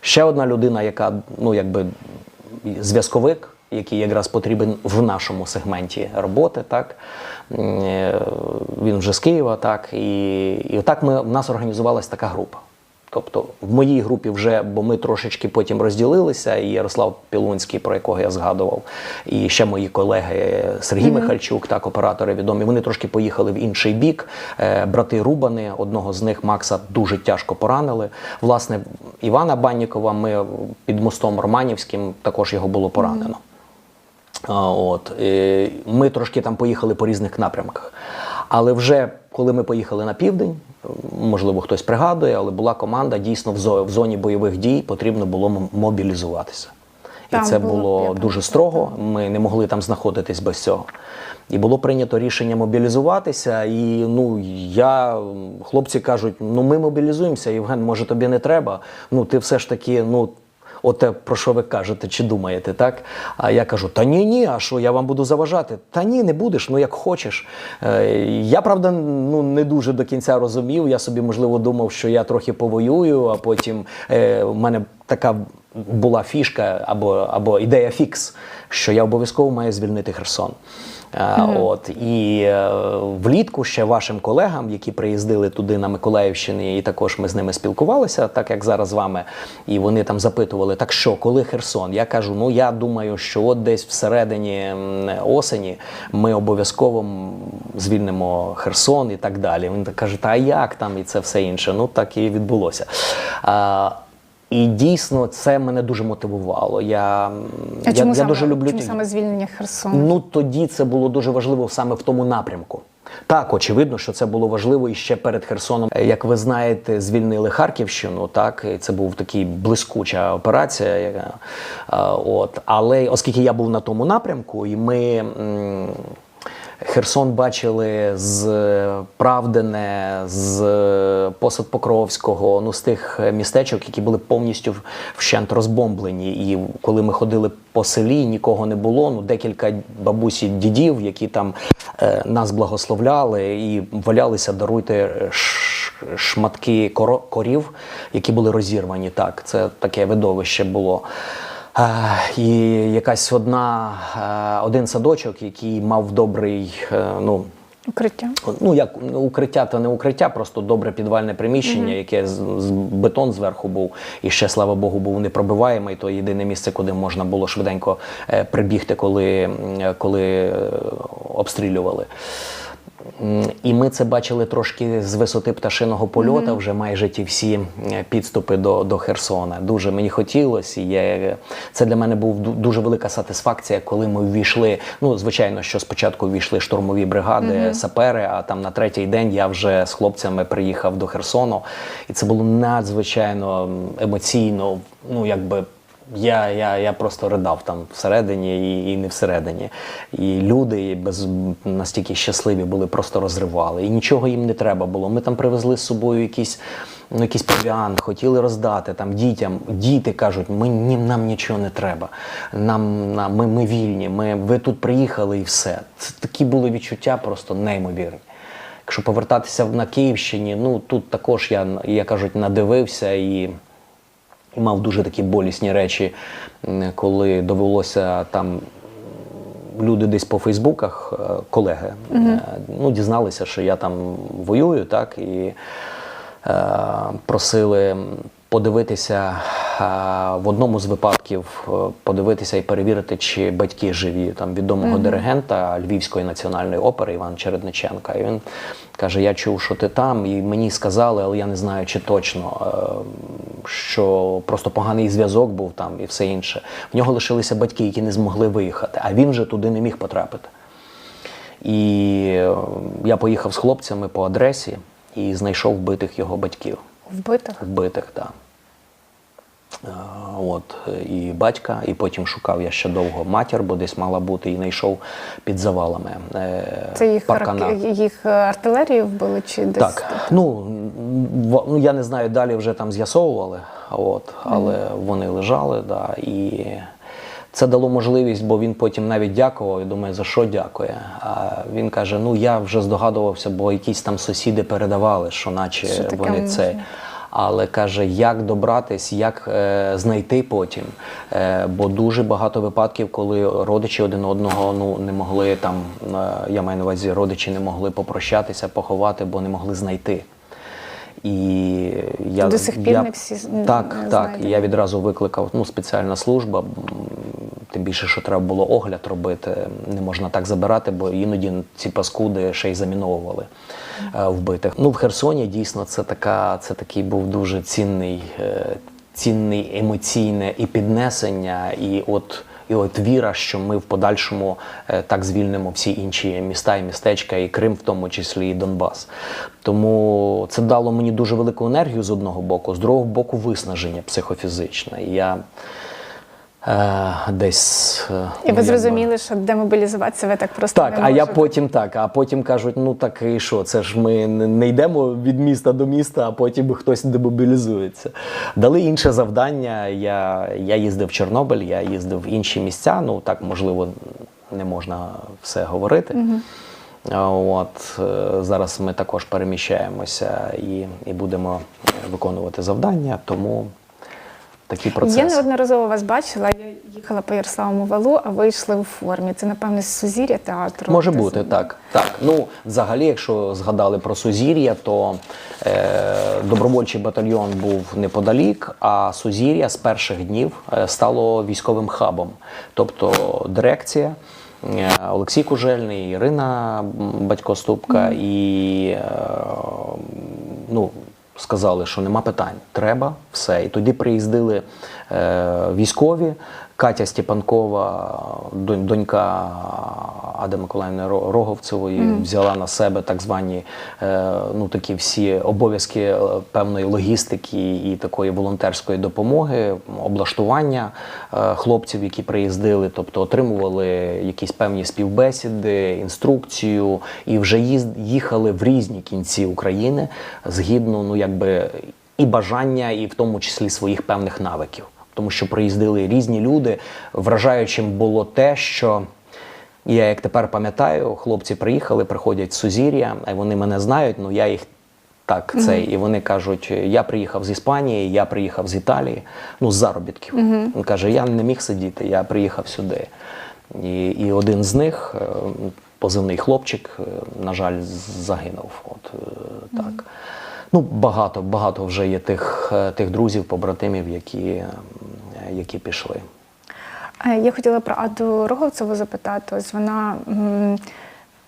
Ще одна людина, яка ну якби зв'язковик, який якраз потрібен в нашому сегменті роботи, так Е, він вже з Києва, так і, і отак ми в нас організувалась така група. Тобто в моїй групі вже, бо ми трошечки потім розділилися, і Ярослав Пілунський, про якого я згадував, і ще мої колеги Сергій Михальчук, так, оператори відомі, вони трошки поїхали в інший бік. Е, Брати Рубани, одного з них Макса дуже тяжко поранили. Власне, Івана Баннікова ми під мостом Романівським також його було поранено. А, От е, ми трошки там поїхали по різних напрямках. Але вже коли ми поїхали на південь, можливо, хтось пригадує, але була команда дійсно в зоні бойових дій потрібно було мобілізуватися. І Там це було, було дуже строго. Ми не могли там знаходитись без цього. І було прийнято рішення мобілізуватися. І ну я хлопці кажуть: ну ми мобілізуємося, Євген, може тобі не треба. Ну ти все ж таки, ну. Оте, про що ви кажете, чи думаєте, так? А я кажу: та ні, ні, а що я вам буду заважати? Та ні, не будеш, ну як хочеш. Е, я, правда, ну не дуже до кінця розумів. Я собі, можливо, думав, що я трохи повоюю, а потім е, в мене така була фішка або, або ідея фікс, що я обов'язково маю звільнити Херсон. Е, От і е, влітку ще вашим колегам, які приїздили туди на Миколаївщини, і також ми з ними спілкувалися, так як зараз з вами, і вони там запитували: так що, коли Херсон? Я кажу: ну я думаю, що от десь всередині осені ми обов'язково звільнимо Херсон і так далі. Він так каже: Та а як там і це все інше? Ну так і відбулося. І дійсно це мене дуже мотивувало. Я, А я, чому, я саме, дуже люблю чому саме звільнення Херсону? Ну тоді це було дуже важливо саме в тому напрямку. Так, очевидно, що це було важливо і ще перед Херсоном. Е, Як ви знаєте, звільнили Харківщину. Так, і це був такий блискуча операція. яка, е, От, але оскільки я був на тому напрямку, і ми. м, Херсон бачили з Правдене, з Посад Покровського, ну з тих містечок, які були повністю вщент розбомблені. І коли ми ходили по селі, нікого не було. Ну декілька бабусі дідів, які там е, нас благословляли і валялися, даруйте ш- шматки корів, які були розірвані. Так, це таке видовище було. І якась одна, один садочок, який мав добрий, е, ну, Укриття. ну як укриття, то не укриття, просто добре підвальне приміщення, яке з, з бетон зверху був, і ще слава Богу, був непробиваємий. То єдине місце, куди можна було швиденько е, прибігти, коли, е, коли обстрілювали. І ми це бачили трошки з висоти пташиного польота, вже майже ті всі е, підступи до, до Херсона. Дуже мені хотілося. Я, це для мене був дуже велика сатисфакція, коли ми ввійшли. Ну, звичайно, що спочатку ввійшли штурмові бригади, сапери, а там на третій день я вже з хлопцями приїхав до Херсону. І це було надзвичайно емоційно, ну якби. Я, я, я просто ридав там всередині і, і не всередині. І люди без настільки щасливі були, просто розривали. І нічого їм не треба було. Ми там привезли з собою якісь, ну, якийсь провіант, хотіли роздати там дітям. Діти кажуть, ми, ні, нам нічого не треба. Нам, нам, ми, ми вільні, ми, ви тут приїхали і все. Це такі були відчуття просто неймовірні. Якщо повертатися на Київщині, ну тут також я, я кажуть, надивився і. Мав дуже такі болісні речі, коли довелося там. Люди десь по Фейсбуках, е, колеги, е, ну, дізналися, що я там воюю, так, і е, просили подивитися в одному з випадків, е, подивитися і перевірити, чи батьки живі там відомого диригента Львівської національної опери Івана Чередниченка. І він каже: Я чув, що ти там, і мені сказали, але я не знаю, чи точно, е, що просто поганий зв'язок був там і все інше. В нього лишилися батьки, які не змогли виїхати, а він же туди не міг потрапити. І е, я поїхав з хлопцями по адресі і знайшов вбитих його батьків. Вбитих. Вбитих, так. От, і батька, і потім шукав я ще довго матір, бо десь мала бути, і знайшов під завалами е, Це їх, паркана. їх артилерію вбили чи десь? Так, ну, ну я не знаю, далі вже там з'ясовували, от, але вони лежали, да, і це дало можливість, бо він потім навіть дякував і думає, за що дякує. А він каже: ну я вже здогадувався, бо якісь там сусіди передавали, що наче Що вони це. Але каже, як добратись, як е, знайти потім. Е, бо дуже багато випадків, коли родичі один одного ну не могли там, е, я маю на увазі, родичі не могли попрощатися, поховати, бо не могли знайти. І я До сих пір я, не всі так, не так. Я відразу викликав ну, спеціальна служба. Тим більше, що треба було огляд робити. Не можна так забирати, бо іноді ці паскуди ще й заміновували е, вбитих. Ну, в Херсоні дійсно це така, це такий був дуже цінний, е, цінний емоційне і піднесення, і от. І от віра, що ми в подальшому е, так звільнимо всі інші міста і містечка, і Крим, в тому числі і Донбас. Тому це дало мені дуже велику енергію з одного боку, з другого боку, виснаження психофізичне. Я десь. е, І ну, ви зрозуміли, що демобілізуватися ви так просто так, не а я потім так. А потім кажуть: ну так і що? Це ж ми не йдемо від міста до міста, а потім хтось демобілізується. Дали інше завдання. Я, я їздив в Чорнобиль, я їздив в інші місця. Ну так можливо не можна все говорити. А От е, зараз ми також переміщаємося і, і будемо е, виконувати завдання, тому такі процеси. Я неодноразово вас бачила. Я їхала по Ярославому валу, а ви йшли у формі. Це, напевне, з сузір'я театру. Може бути, так. Так. Ну, взагалі, якщо згадали про Сузір'я, то е, добровольчий батальйон був неподалік, а Сузір'я з перших днів е, стало військовим хабом. Тобто дирекція. е, Олексій Кужельний, Ірина м, Батько Ступка і е, ну, сказали, що нема питань, треба все. І тоді приїздили е, військові. Катя Степанкова, донька Ади Миколаївни Ро- Роговцевої, взяла на себе так звані е, ну, такі всі обов'язки е, певної логістики і такої волонтерської допомоги, облаштування е, хлопців, які приїздили, тобто отримували якісь певні співбесіди, інструкцію, і вже їхали в різні кінці України згідно, ну якби і бажання, і в тому числі своїх певних навиків. Тому що приїздили різні люди. Вражаючим було те, що я як тепер пам'ятаю, хлопці приїхали, приходять з Сузір'я, а вони мене знають, ну я їх так цей. І вони кажуть: я приїхав з Іспанії, я приїхав з Італії, ну з заробітків. Він каже, я не міг сидіти, я приїхав сюди. І, і один з них, е, позивний хлопчик, е, на жаль, загинув. От е, так. Ну, багато, багато вже є тих, е, тих друзів, побратимів, які, які пішли. Я хотіла про Аду Роговцеву запитати. Ось вона,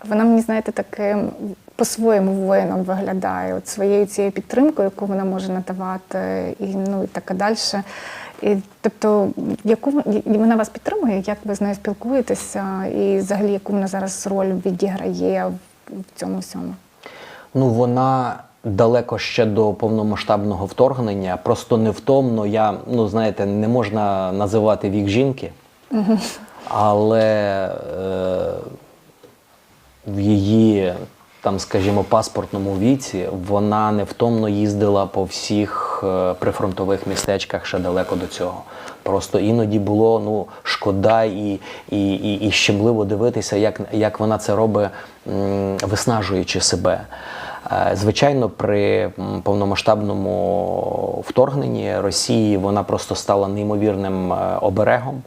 вона мені, знаєте, таким по-своєму воїном виглядає, от своєю цією підтримкою, яку вона може надавати, і ну і таке далі. І, тобто, яку і вона вас підтримує, як ви з нею спілкуєтеся, і взагалі яку вона зараз роль відіграє в цьому всьому? Ну, вона далеко ще до повномасштабного вторгнення, просто невтомно. Я, ну знаєте, не можна називати вік жінки, але е, в її, там, скажімо, паспортному віці вона невтомно їздила по всіх е, прифронтових містечках ще далеко до цього. Просто іноді було ну, шкода і, і, і, і щемливо дивитися, як, як вона це робить, м, виснажуючи себе. Е, Звичайно, при повномасштабному вторгненні Росії вона просто стала неймовірним е, оберегом.